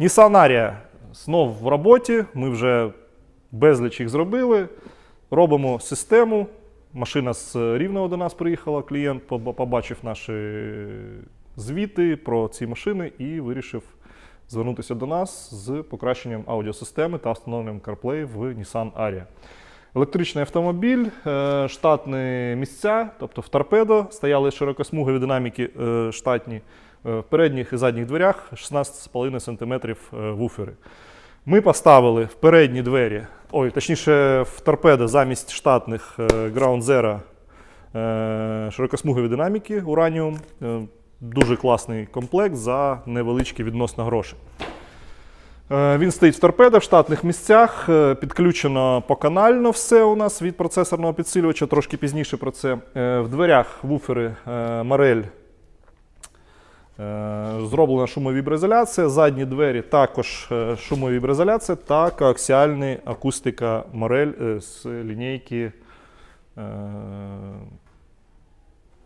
Nissan Aria знов в роботі. Ми вже безліч їх зробили. Робимо систему. Машина з Рівного до нас приїхала. Клієнт побачив наші звіти про ці машини і вирішив звернутися до нас з покращенням аудіосистеми та встановленням CarPlay в Nissan Aria. Електричний автомобіль, е, штатні місця, тобто в торпедо стояли широкосмугові динаміки е, штатні. Е, В передніх і задніх дверях 16,5 см е, вуфери. Ми поставили в передні двері, ой, точніше, в торпедо замість штатних е, Ground Zero широкосмугові динаміки. Е, Дуже класний комплект за невеличкі відносно гроші. Він стоїть в торпедо в штатних місцях, підключено поканально все у нас від процесорного підсилювача, трошки пізніше про це. В дверях вуфери Марель Е, Зроблена шумовіброізоляція, задні двері також е, шумовіброізоляція та коаксіальна акустика Морель е, з лінійки е,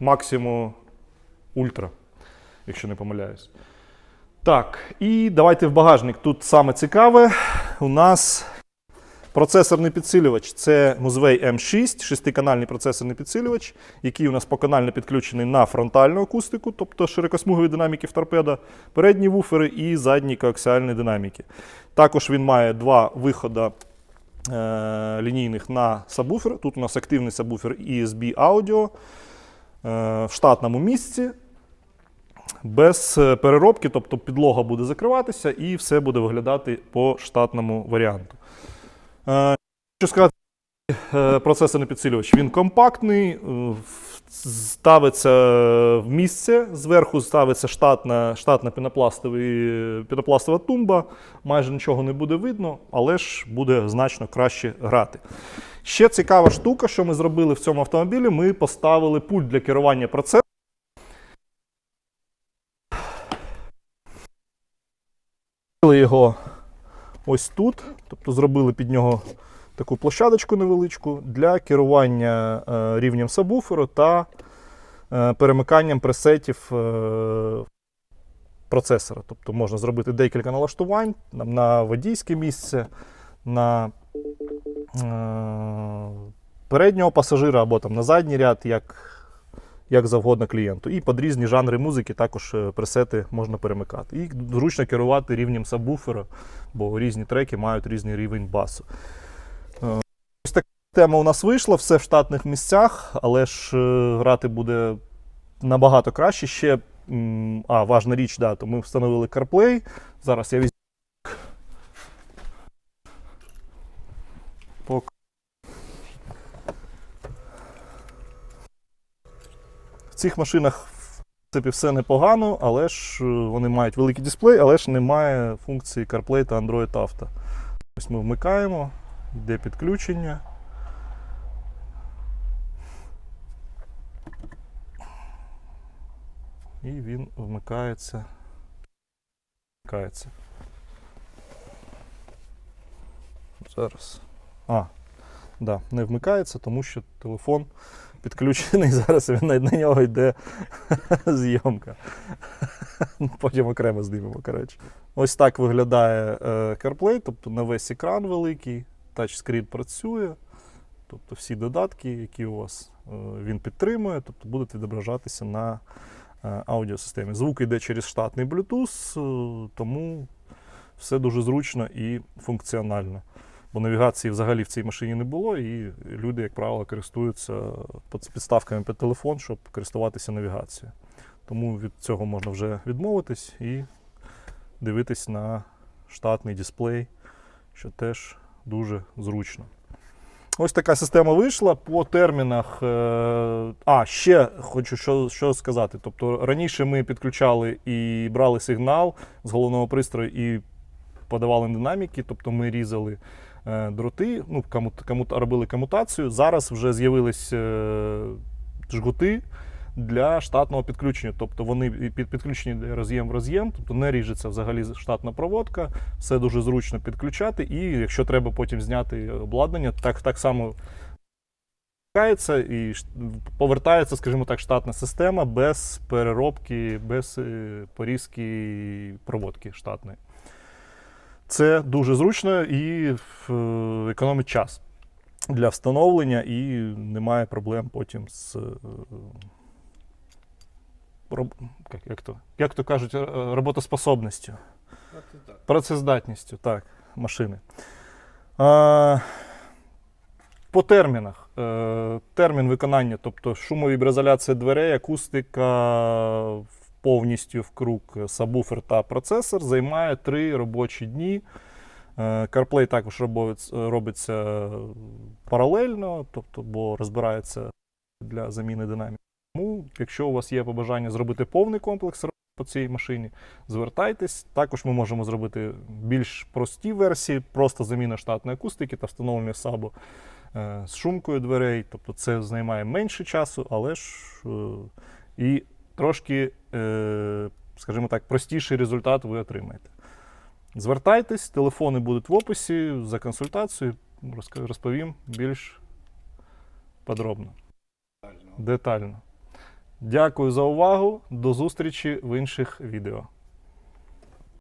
Maximo Ultra, якщо не помиляюсь. Так, і давайте в багажник. Тут саме цікаве. У нас процесорний підсилювач це Muzway M6, шестиканальний процесорний підсилювач, який у нас поканально підключений на фронтальну акустику, тобто широкосмугові динаміки в торпедо, передні вуфери і задні коаксіальні динаміки. Також він має два виходи е, лінійних на сабвуфер. Тут у нас активний сабвуфер ESB Audio е, в штатному місці. Без е, переробки, тобто підлога буде закриватися і все буде виглядати по штатному варіанту. Е, Що сказати, е, процесорний підсилювач. Він компактний, е, ставиться в місце, зверху ставиться штатна, штатна пінопластова тумба, майже нічого не буде видно, але ж буде значно краще грати. Ще цікава штука, що ми зробили в цьому автомобілі, ми поставили пульт для керування процесором. Його ось тут, тобто зробили під нього таку площадочку невеличку для керування е, рівнем сабвуферу та е, перемиканням пресетів е, процесора. Тобто можна зробити декілька налаштувань на, водійське місце, на переднього пасажира або там на задній ряд, як, як завгодно клієнту. І під різні жанри музики також е, пресети можна перемикати. І зручно керувати рівнем сабвуфера, бо різні треки мають різний рівень басу. Е, Ось така тема у нас вийшла, все в штатних місцях, але ж е, грати буде набагато краще. Ще а, важна річ, да, то ми встановили CarPlay. Зараз я візьму. Цих машинах в принципі все непогано, але ж е, вони мають великий дисплей, але ж немає функції CarPlay та Android Auto. Ось ми вмикаємо, йде підключення. І він вмикається. Вмикається. Зараз. А, да, не вмикається, тому що телефон підключений. Зараз на, на нього йде зйомка. Потім окремо знімемо. Коротше. Ось так виглядає е, CarPlay, тобто на весь екран великий, тачскрін працює. Тобто всі додатки, які у вас е, він підтримує, тобто будуть відображатися на е, аудіосистемі. Звук йде через штатний Bluetooth, тому все дуже зручно і функціонально. Бо навігації взагалі в цій машині не було, і люди, як правило, користуються під- підставками під телефон, щоб користуватися навігацією. Тому від цього можна вже відмовитись і дивитись на штатний дисплей, що теж дуже зручно. Ось така система вийшла по термінах. е, А, ще хочу що, що сказати. Тобто раніше ми підключали і брали сигнал з головного пристрою і подавали динаміки, тобто ми різали дроти, ну, комут, робили комутацію. Зараз вже з'явились е, жгути для штатного підключення. Тобто вони під підключені роз'єм в роз'єм, тобто не ріжеться взагалі штатна проводка, все дуже зручно підключати. І якщо треба потім зняти обладнання, так, так само і повертається, скажімо так, штатна система без переробки, без е, порізки проводки штатної. Це дуже зручно і е, економить час для встановлення, і немає проблем потім з. е, як, то, як то кажуть, е, роботоспособністю. Працездатністю, так, машини. А, по термінах. Термін виконання, тобто шумовіброізоляція дверей, акустика повністю в круг сабвуфер та процесор займає 3 робочі дні. Е, CarPlay також робиться, робиться паралельно, тобто, бо розбирається для заміни динаміки. Тому, якщо у вас є побажання зробити повний комплекс по цій машині, звертайтесь. Також ми можемо зробити більш прості версії, просто заміна штатної акустики та встановлення сабу е, з шумкою дверей. Тобто це займає менше часу, але ж е, і трошки, е, скажімо так, простіший результат ви отримаєте. Звертайтесь, телефони будуть в описі за консультацією. Розповім більш подробно, детально. Дякую за увагу. До зустрічі в інших відео.